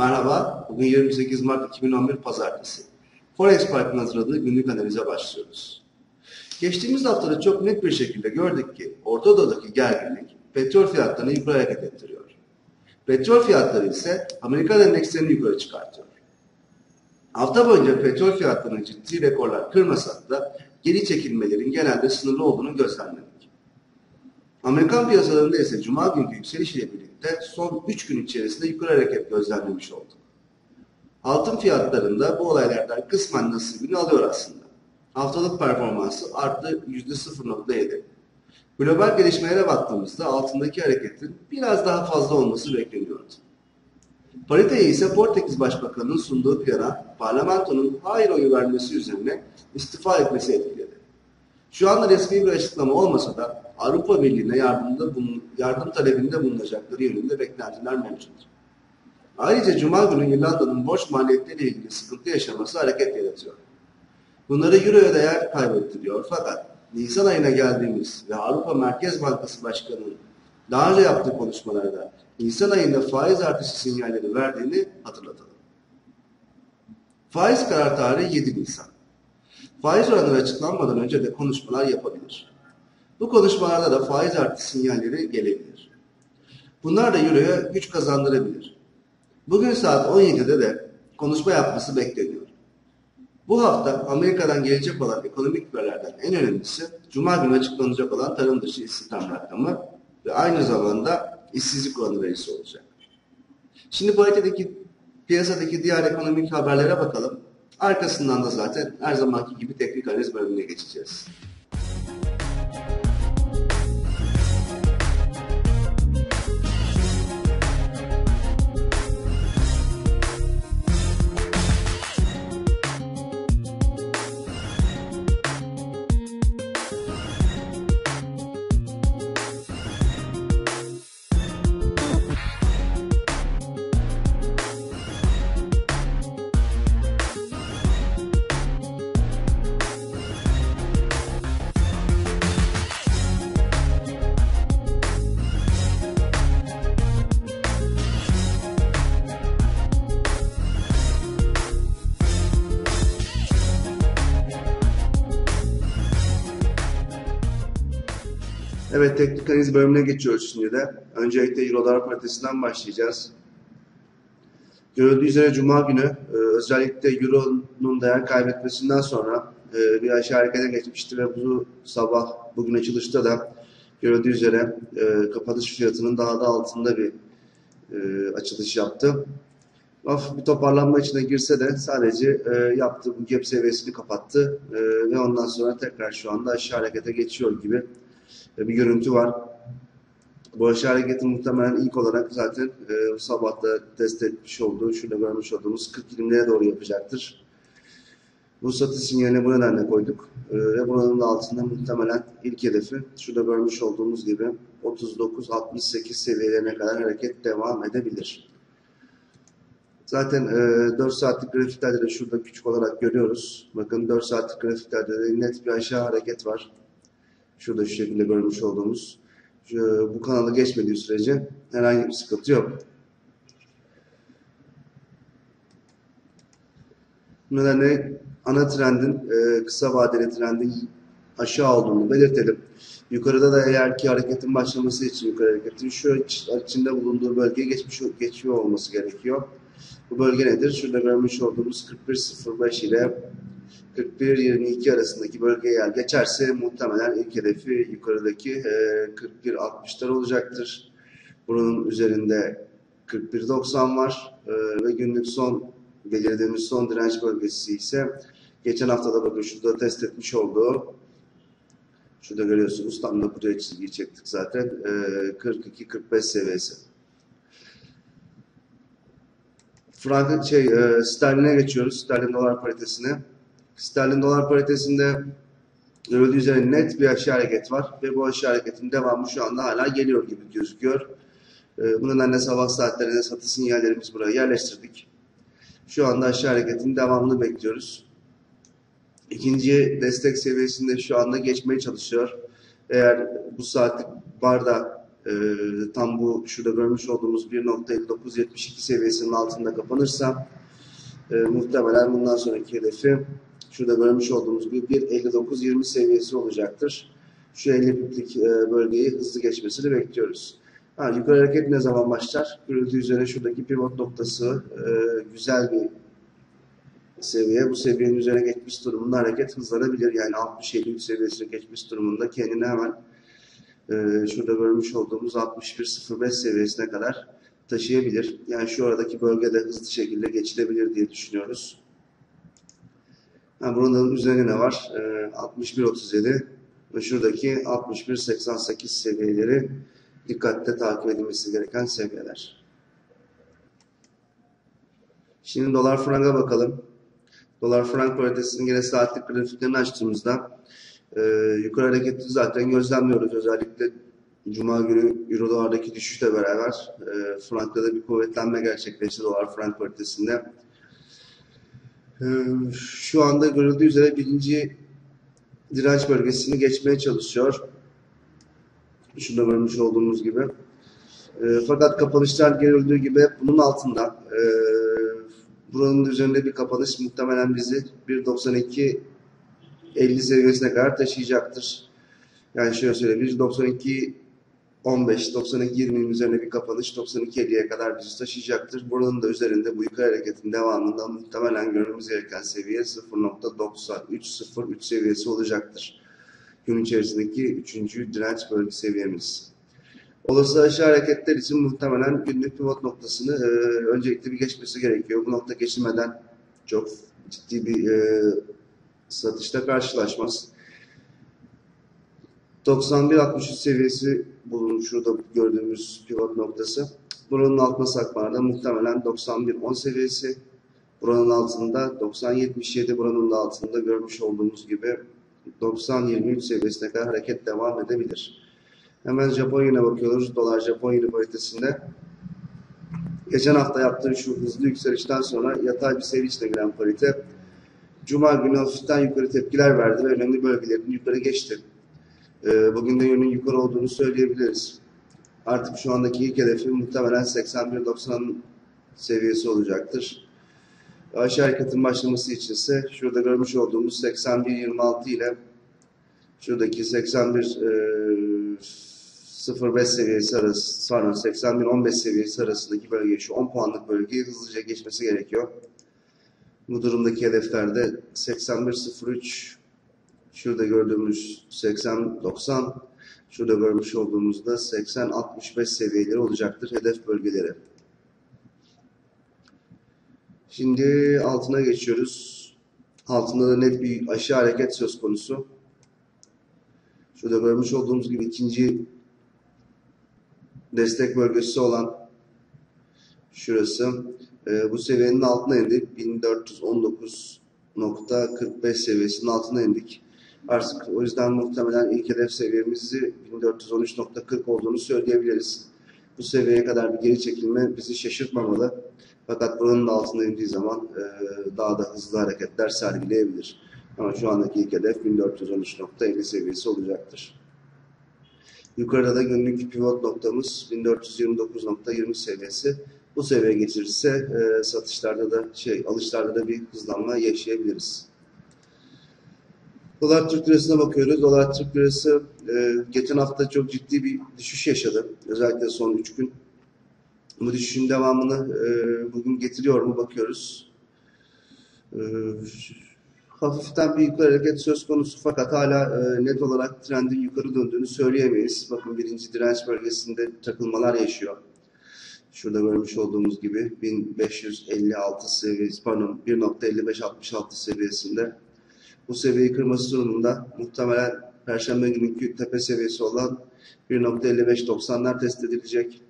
Merhaba, bugün 28 Mart 2011 Pazartesi. Forex Park'ın hazırladığı günlük analize başlıyoruz. Geçtiğimiz haftada çok net bir şekilde gördük ki Orta Doğu'daki gerginlik petrol fiyatlarını yukarı hareket ettiriyor. Petrol fiyatları ise Amerikan endekslerini yukarı çıkartıyor. Hafta boyunca petrol fiyatlarının ciddi rekorlar kırmasak da geri çekilmelerin genelde sınırlı olduğunu gözlemledik. Amerikan piyasalarında ise Cuma günkü yükseliş ile birlikte son 3 gün içerisinde yukarı hareket gözlemlemiş olduk. Altın fiyatlarında bu olaylardan kısmen nasibini alıyor aslında. Haftalık performansı arttı %0.7. Global gelişmelere baktığımızda altındaki hareketin biraz daha fazla olması bekleniyordu. Pariteye ise Portekiz Başbakanı'nın sunduğu plana parlamentonun hayır oyu vermesi üzerine istifa etmesi etkiledi. Şu anda resmi bir açıklama olmasa da Avrupa Birliği'ne yardımda bulun, yardım talebinde bulunacakları yönünde beklentiler mevcut. Ayrıca Cuma günü İrlanda'nın borç maliyetleriyle ilgili sıkıntı yaşaması hareket yaratıyor. Bunları Euro'ya değer kaybettiriyor fakat Nisan ayına geldiğimiz ve Avrupa Merkez Bankası Başkanı'nın daha önce yaptığı konuşmalarda Nisan ayında faiz artışı sinyalleri verdiğini hatırlatalım. Faiz karar tarihi 7 Nisan. Faiz oranları açıklanmadan önce de konuşmalar yapabilir. Bu konuşmalarda da faiz artış sinyalleri gelebilir. Bunlar da Euro'ya güç kazandırabilir. Bugün saat 17'de de konuşma yapması bekleniyor. Bu hafta Amerika'dan gelecek olan ekonomik verilerden en önemlisi Cuma günü açıklanacak olan tarım dışı istihdam rakamı ve aynı zamanda işsizlik oranı verisi olacak. Şimdi paritedeki piyasadaki diğer ekonomik haberlere bakalım. Arkasından da zaten her zamanki gibi teknik analiz bölümüne geçeceğiz. Evet teknik analiz bölümüne geçiyoruz şimdi de. Öncelikle Euro-Dolar paritesinden başlayacağız. Görüldüğü üzere Cuma günü e, özellikle Euro'nun değer kaybetmesinden sonra e, bir aşağı harekete geçmişti ve bu sabah bugün açılışta da görüldüğü üzere e, kapanış fiyatının daha da altında bir açılış yaptı. Hafif bir toparlanma içine girse de sadece yaptığı bu gap seviyesini kapattı ve ondan sonra tekrar şu anda aşağı harekete geçiyor gibi bir görüntü var. Bu aşağı hareketi muhtemelen ilk olarak zaten e, da test etmiş olduğu, şurada görmüş olduğumuz 40 ilimlere doğru yapacaktır. Bu satış sinyalini bu nedenle koyduk. E, ve buranın da altında muhtemelen ilk hedefi şurada görmüş olduğumuz gibi 39-68 seviyelerine kadar hareket devam edebilir. Zaten e, 4 saatlik grafiklerde de şurada küçük olarak görüyoruz. Bakın 4 saatlik grafiklerde de net bir aşağı hareket var. Şurada şu şekilde görmüş olduğumuz. Şu, bu kanalı geçmediği sürece herhangi bir sıkıntı yok. Bu nedenle ana trendin, e, kısa vadeli trendin aşağı olduğunu belirtelim. Yukarıda da eğer ki hareketin başlaması için yukarı hareketin şu içinde bulunduğu bölgeye geçmiş geçiyor olması gerekiyor. Bu bölge nedir? Şurada görmüş olduğumuz 41.05 ile 41-22 arasındaki bölgeye yer geçerse muhtemelen ilk hedefi yukarıdaki e, 41-60'lar olacaktır. Bunun üzerinde 41-90 var e, ve günlük son belirlediğimiz son direnç bölgesi ise geçen haftada bakın şurada test etmiş olduğu şurada görüyorsunuz tam da buraya çizgiyi çektik zaten e, 42-45 seviyesi. Frank şey e, sterline geçiyoruz. Sterlin dolar paritesine. Sterlin dolar paritesinde görüldüğü üzere net bir aşağı hareket var ve bu aşağı hareketin devamı şu anda hala geliyor gibi gözüküyor. Ee, bu nedenle sabah saatlerinde satış sinyallerimizi buraya yerleştirdik. Şu anda aşağı hareketin devamını bekliyoruz. İkinci destek seviyesinde şu anda geçmeye çalışıyor. Eğer bu saatlik barda e, tam bu şurada görmüş olduğumuz 1.5972 seviyesinin altında kapanırsa e, muhtemelen bundan sonraki hedefi şurada görmüş olduğumuz gibi 1.5920 seviyesi olacaktır. Şu 50 piplik e, bölgeyi hızlı geçmesini bekliyoruz. Ha, yukarı hareket ne zaman başlar? Görüldüğü üzere şuradaki pivot noktası e, güzel bir seviye. Bu seviyenin üzerine geçmiş durumunda hareket hızlanabilir. Yani 60-53 seviyesine geçmiş durumunda kendini hemen e, şurada görmüş olduğumuz 61-05 seviyesine kadar taşıyabilir. Yani şu aradaki bölgede hızlı şekilde geçilebilir diye düşünüyoruz. Ha, buranın üzerine ne var? E, 61-37 ve şuradaki 61-88 seviyeleri dikkatle takip edilmesi gereken seviyeler. Şimdi dolar franga bakalım. Dolar frank paritesinin yine saatlik grafiklerini açtığımızda e, yukarı hareketi zaten gözlemliyoruz. Özellikle Cuma günü Euro dolardaki düşüşle beraber e, frankta da bir kuvvetlenme gerçekleşti dolar frank paritesinde. E, şu anda görüldüğü üzere birinci direnç bölgesini geçmeye çalışıyor. Şurada görmüş olduğumuz gibi. E, fakat kapanışlar görüldüğü gibi bunun altında. E, buranın üzerinde bir kapanış muhtemelen bizi 1.92 50 seviyesine kadar taşıyacaktır. Yani şöyle söyleyeyim 1.92 15, 92 20'nin üzerine bir kapanış 92 50'ye kadar bizi taşıyacaktır. Buranın da üzerinde bu yukarı hareketin devamında muhtemelen görmemiz gereken seviye 0.9303 seviyesi olacaktır. Gün içerisindeki 3. direnç bölge seviyemiz. Olası aşağı hareketler için muhtemelen günlük pivot noktasını e, öncelikle bir geçmesi gerekiyor. Bu nokta geçilmeden çok ciddi bir e, satışta karşılaşmaz. 91-63 seviyesi bulunmuş şurada gördüğümüz pivot noktası. Buranın altına saklarda muhtemelen 91-10 seviyesi. Buranın altında 90-77 buranın da altında görmüş olduğumuz gibi 90-23 seviyesine kadar hareket devam edebilir. Hemen Japonya'ya bakıyoruz. Dolar Japonya paritesinde. Geçen hafta yaptığı şu hızlı yükselişten sonra yatay bir seyir içine giren parite Cuma günü hafiften yukarı tepkiler verdi ve önemli bölgelerini yukarı geçti. Ee, bugün de yönün yukarı olduğunu söyleyebiliriz. Artık şu andaki ilk hedefi muhtemelen 81-90 seviyesi olacaktır. Aşağı hareketin başlaması için ise şurada görmüş olduğumuz 81-26 ile şuradaki 81 05 seviyesi arası, sonra 81-15 seviyesi arasındaki bölge, şu 10 puanlık bölgeyi hızlıca geçmesi gerekiyor. Bu durumdaki hedeflerde 81-03, şurada gördüğümüz 80-90, şurada görmüş olduğumuzda 80-65 seviyeleri olacaktır hedef bölgeleri. Şimdi altına geçiyoruz. Altında da net bir aşağı hareket söz konusu. Şurada görmüş olduğumuz gibi ikinci destek bölgesi olan şurası e, bu seviyenin altına indik. 1419.45 seviyesinin altına indik. Artık o yüzden muhtemelen ilk hedef seviyemizi 1413.40 olduğunu söyleyebiliriz. Bu seviyeye kadar bir geri çekilme bizi şaşırtmamalı. Fakat buranın altına indiği zaman e, daha da hızlı hareketler sergileyebilir. Ama şu andaki ilk hedef 1413.50 seviyesi olacaktır. Yukarıda da günlük pivot noktamız 1429.20 seviyesi. Bu seviye geçirirse e, satışlarda da şey alışlarda da bir hızlanma yaşayabiliriz. Dolar Türk Lirası'na bakıyoruz. Dolar Türk Lirası e, geçen hafta çok ciddi bir düşüş yaşadı. Özellikle son 3 gün. Bu düşüşün devamını e, bugün getiriyor mu bakıyoruz. E, hafiften bir yukarı hareket söz konusu fakat hala e, net olarak trendin yukarı döndüğünü söyleyemeyiz. Bakın birinci direnç bölgesinde takılmalar yaşıyor. Şurada görmüş olduğumuz gibi 1556 seviyesi pardon 1.5566 seviyesinde bu seviyeyi kırması durumunda muhtemelen Perşembe günkü tepe seviyesi olan 1.55-90'lar test edilecek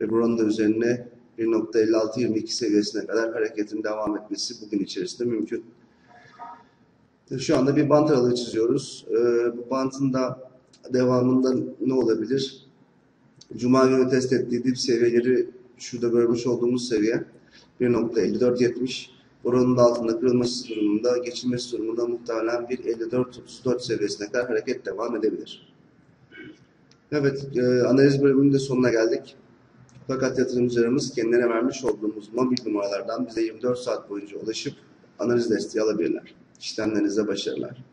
ve buranın da üzerine 1.56-22 seviyesine kadar hareketin devam etmesi bugün içerisinde mümkün. Şu anda bir bant aralığı çiziyoruz. Ee, bu bantın da devamında ne olabilir? Cuma günü test ettiği dip seviyeleri şurada görmüş olduğumuz seviye 1.5470. Buranın da altında kırılması durumunda, geçilmesi durumunda muhtemelen 1.54-34 seviyesine kadar hareket devam edebilir. Evet, e, analiz bölümünün de sonuna geldik. Fakat yatırımcılarımız kendilerine vermiş olduğumuz mobil numaralardan bize 24 saat boyunca ulaşıp analiz desteği alabilirler. İşlemlerinize başarılar.